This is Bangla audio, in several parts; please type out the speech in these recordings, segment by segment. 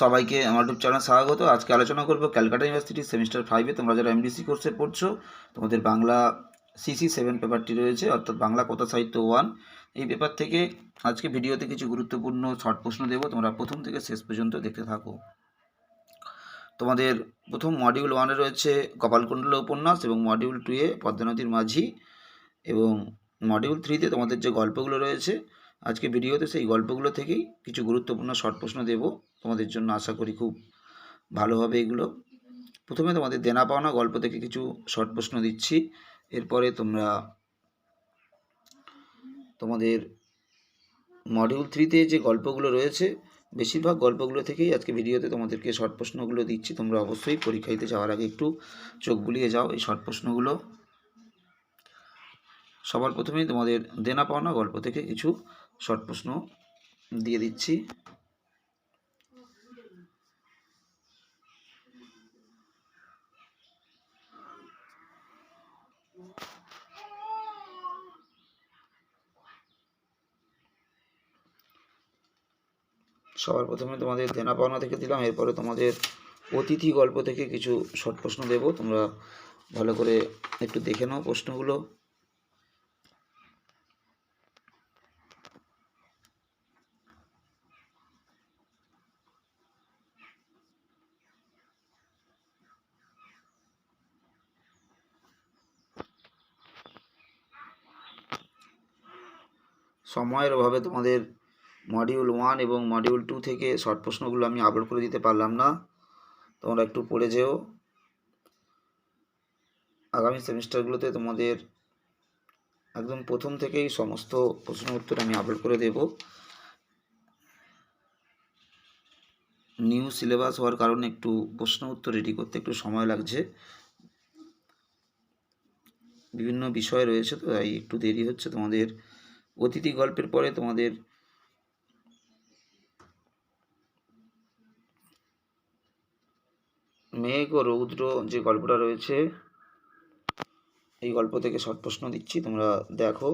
সবাইকে আমার ইউটিউব চ্যানেল স্বাগত। আজকে আলোচনা করব ক্যালকাটা ইউনিভার্সিটি সেমিস্টার ফাইভে তোমরা যারা এমডিসি কোর্সে পড়ছো, তোমাদের বাংলা সিসি সেভেন পেপারটি রয়েছে, অর্থাৎ বাংলা কথা সাহিত্য ওয়ান এই পেপার থেকে আজকে ভিডিওতে কিছু গুরুত্বপূর্ণ শর্ট প্রশ্ন দেবো, তোমরা প্রথম থেকে শেষ পর্যন্ত দেখতে থাকো। তোমাদের প্রথম মডিউল ওয়ানে রয়েছে কপালকুণ্ডলা উপন্যাস এবং মডিউল টুয়ে পদ্মানদীর মাঝি এবং মডিউল থ্রিতে তোমাদের যে গল্পগুলো রয়েছে, আজকে ভিডিওতে সেই গল্পগুলো থেকেই কিছু গুরুত্বপূর্ণ শর্ট প্রশ্ন দেব। তোমাদের জন্য আশা করি খুব ভালো হবে এগুলো। প্রথমে তোমাদের দেনা পাওনা, গল্প থেকে কিছু শর্ট প্রশ্ন দিচ্ছি। এরপরে তোমরা তোমাদের মডিউল থ্রিতে যে গল্পগুলো রয়েছে, বেশিরভাগ গল্পগুলো থেকেই আজকে ভিডিওতে তোমাদেরকে শর্ট প্রশ্নগুলো দিচ্ছি। তোমরা অবশ্যই পরীক্ষা দিতে যাওয়ার আগে একটু চোখ বুলিয়ে যাও এই শর্ট প্রশ্নগুলো। সবার প্রথমেই তোমাদের দেনা পাওনা, গল্প থেকে কিছু শর্ট প্রশ্ন দিয়ে দিচ্ছি। সবার প্রথমে তোমাদের দেনা পাওনা থেকে দিলাম, এরপরে তোমাদের অতিথি গল্প থেকে কিছু শর্ট প্রশ্ন দেব, তোমরা ভালো করে একটু দেখে নাও প্রশ্নগুলো। সময়ের অভাবে তোমাদের মডিউল ওয়ান এবং মডিউল টু থেকে শর্ট প্রশ্নগুলো আমি আপলোড করে দিতে পারলাম না। তোমরা একটু পড়ে যেও। আগামী সেমিস্টারগুলোতে তোমাদের একদম প্রথম থেকেই সমস্ত প্রশ্ন উত্তর আমি আপলোড করে দেব। নিউ সিলেবাস হওয়ার কারণে একটু প্রশ্ন উত্তর রেডি করতে একটু সময় লাগছে। বিভিন্ন বিষয় রয়েছে তো তাই একটু দেরি হচ্ছে তোমাদের। অতিথি গল্পের পরে তোমাদের মেঘ ও রৌদ্র যে গল্পটা রয়েছে, এই গল্প থেকে শর্ট প্রশ্ন দিচ্ছি, তোমরা দেখো।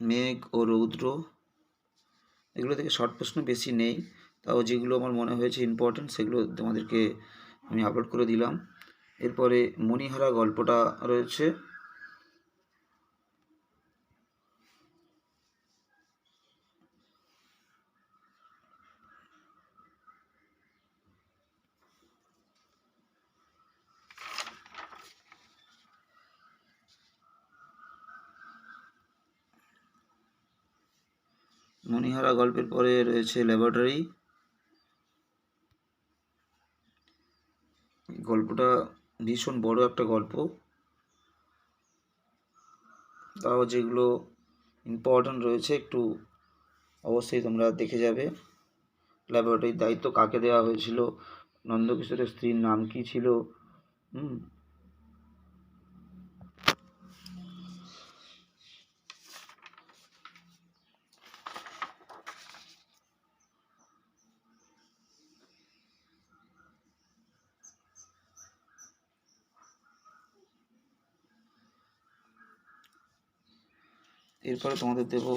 মেঘ ও রৌদ্র, এগুলো থেকে শর্ট প্রশ্ন বেশি নেই, তাও যেগুলো আমার মনে হয়েছে ইম্পর্ট্যান্ট সেগুলো তোমাদেরকে আমি আপলোড করে দিলাম। এরপরে মণিহারা গল্পটা রয়েছে। মণিহারা গল্পের পরে রয়েছে ল্যাবরেটরি গল্পটা ভীষণ বড় একটা গল্প। তাও যেগুলো ইম্পর্ট্যান্ট রয়েছে একটু অবশ্যই তোমরা দেখে যাবে। ল্যাবরেটরির দায়িত্ব কাকে দেওয়া হয়েছিল? নন্দকিশোরের স্ত্রীর নাম কি ছিল? হুম এরপরে তোমাদের দেব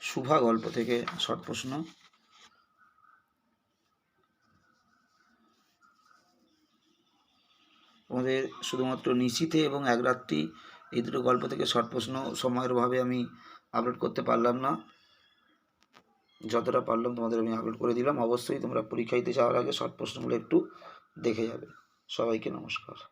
শুভা গল্প থেকে শর্ট প্রশ্ন। তোমাদের শুধুমাত্র নিশীথে এবং এক রাত্রি এই দুটো গল্প থেকে শর্ট প্রশ্ন সময়ের অভাবে আমি আপলোড করতে পারলাম না। যতটা পারলাম তোমাদের আমি আপলোড করে দিলাম। অবশ্যই তোমরা পরীক্ষা দিতে যাওয়ার আগে শর্ট প্রশ্নগুলো একটু দেখে যাবে। সবাইকে নমস্কার।